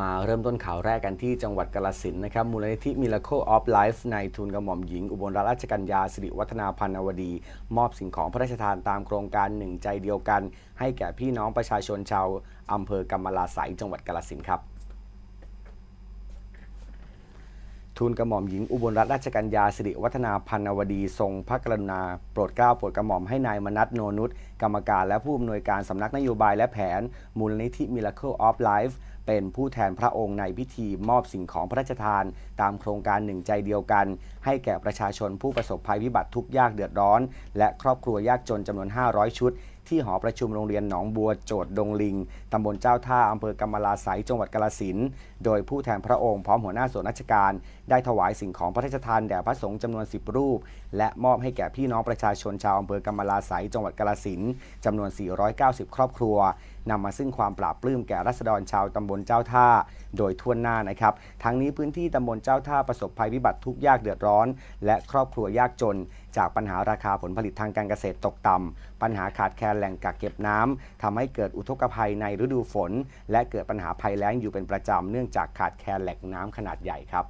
มาเริ่มต้นข่าวแรกกันที่จังหวัดกาลสินนะครับ มูลนิธิ Miracle of Life ในทุนกระหม่อมหญิง อุบลรัตนราชกัญญาสิริวัฒนาพันนวดี มอบสิ่งของพระราชทานตามโครงการหนึ่งใจเดียวกัน ให้แก่พี่น้องประชาชนชาวอำเภอกำมะลาไสยจังหวัดกาลสินครับทูลกระหม่อมหญิงอุบลรัตนราชกัญญาสิริวัฒนาพันนวดี ทรงพระกรุณา โปรดเกล้าโปรดกระหม่อมให้นายมนัทโนนุชกรรมการและผู้อำนวยการสำนักนโยบายและแผน มูลนิธิ Miracle of Life เป็นผู้แทนพระองค์ในพิธีมอบสิ่งของพระราชทาน ตามโครงการหนึ่งใจเดียวกัน ให้แก่ประชาชนผู้ประสบภัยพิบัติทุกยากเดือดร้อน และครอบครัวยากจนจำนวน 500 ชุด ที่หอประชุมโรงเรียนหนองบัวโจดดงลิง ตำบลเจ้าท่าอำเภอกำมะลาไสยจังหวัดกาฬสินโดยผู้แทนพระองค์พร้อมหัวหน้าส่วนราชการ ได้ถวายสิ่งของพระราชทานแด่พระสงฆ์จำนวน 10 รูป และมอบให้แก่พี่น้องประชาชนชาวอำเภอกำมะลาไสยจังหวัดกาฬสินจำนวน 490 ครอบครัวนำมาซึ่งความปราบปลื้มแก่รัษฎรชาวตำบลเจ้าท่า โดยทั่วหน้านะครับ ทั้งนี้พื้นที่ตำบลเจ้าท่าประสบภัยพิบัติทุกยากเดือดร้อน และครอบครัวยากจน จากปัญหาราคาผลผลิตทางการเกษตรตกต่ำปัญหาขาดแคลนแหล่งกักเก็บน้ำทำให้เกิดอุทกภัยในฤดูฝน และเกิดปัญหาภัยแล้งอยู่เป็นประจำเนื่องจากขาดแคลนแหล่งน้ำขนาดใหญ่ครับ